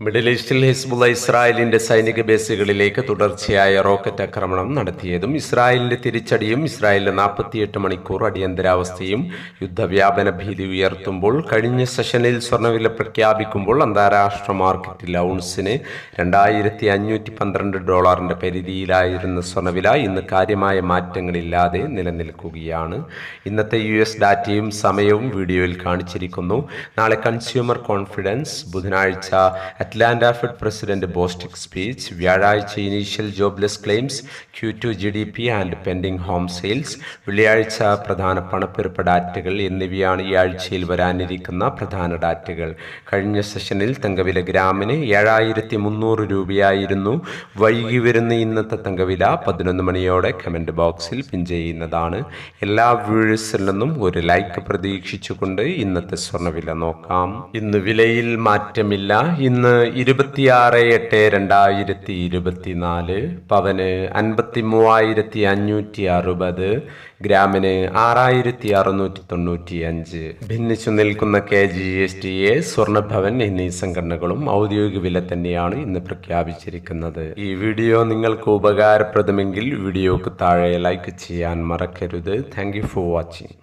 Middle ഈസ്റ്റിൽ Hezbollah ഇസ്രായേലിന്റെ സൈനിക ബേസുകളിലേക്ക് തുടർച്ചയായ റോക്കറ്റ് ആക്രമണം നടത്തിയതും ഇസ്രായേലിന്റെ തിരിച്ചടിയും ഇസ്രായേലിന്റെ നാൽപ്പത്തിയെട്ട് മണിക്കൂർ അടിയന്തരാവസ്ഥയും യുദ്ധവ്യാപന ഭീതി ഉയർത്തുമ്പോൾ കഴിഞ്ഞ സെഷനിൽ സ്വർണവില പ്രഖ്യാപിക്കുമ്പോൾ അന്താരാഷ്ട്ര മാർക്കറ്റിൽ ഔൺസിന് രണ്ടായിരത്തി അഞ്ഞൂറ്റി പന്ത്രണ്ട് ഡോളറിന്റെ പരിധിയിലായിരുന്ന സ്വർണവില ഇന്ന് കാര്യമായ മാറ്റങ്ങളില്ലാതെ നിലനിൽക്കുകയാണ്. ഇന്നത്തെ യു എസ് ഡാറ്റയും സമയവും വീഡിയോയിൽ കാണിച്ചിരിക്കുന്നു. നാളെ കൺസ്യൂമർ കോൺഫിഡൻസ് ബുധനാഴ്ച Atlanta Fed president Bostic speech വ്യാഴാഴ്ച initial jobless claims Q two G D P and pending home sales വെള്ളിയാഴ്ച പ്രധാന പണപ്പെരുപ്പ ഡാറ്റകൾ എന്നിവയാണ് ഈ ആഴ്ചയിൽ വരാനിരിക്കുന്ന പ്രധാന ഡാറ്റകൾ. കഴിഞ്ഞ സെഷനിൽ തങ്കവില ഗ്രാമിന് ഏഴായിരത്തി മുന്നൂറ് രൂപയായിരുന്നു വൈകി വരുന്ന ഇന്നത്തെ തങ്കവില. പതിനൊന്ന് മണിയോടെ കമന്റ് ബോക്സിൽ പിൻ ചെയ്യുന്നതാണ്. എല്ലാ വ്യൂഴേഴ്സിൽ നിന്നും ഒരു ലൈക്ക് പ്രതീക്ഷിച്ചുകൊണ്ട് ഇന്നത്തെ സ്വർണവില നോക്കാം. ഇന്ന് വിലയിൽ മാറ്റമില്ല. ഇന്ന് ഇരുപത്തിയാറ് എട്ട് രണ്ടായിരത്തി ഇരുപത്തിനാല് പവന് അൻപത്തി മൂവായിരത്തി അഞ്ഞൂറ്റി അറുപത് ഗ്രാമിന് ആറായിരത്തി അറുന്നൂറ്റി തൊണ്ണൂറ്റി അഞ്ച് ഭിന്നിച്ചു നിൽക്കുന്ന K G S T A സ്വർണഭവൻ എന്നീ സംഘടനകളും ഔദ്യോഗിക വില തന്നെയാണ് ഇന്ന് പ്രഖ്യാപിച്ചിരിക്കുന്നത്. ഈ വീഡിയോ നിങ്ങൾക്ക് ഉപകാരപ്രദമെങ്കിൽ വീഡിയോക്ക് താഴെ ലൈക്ക് ചെയ്യാൻ മറക്കരുത്. Thank for watching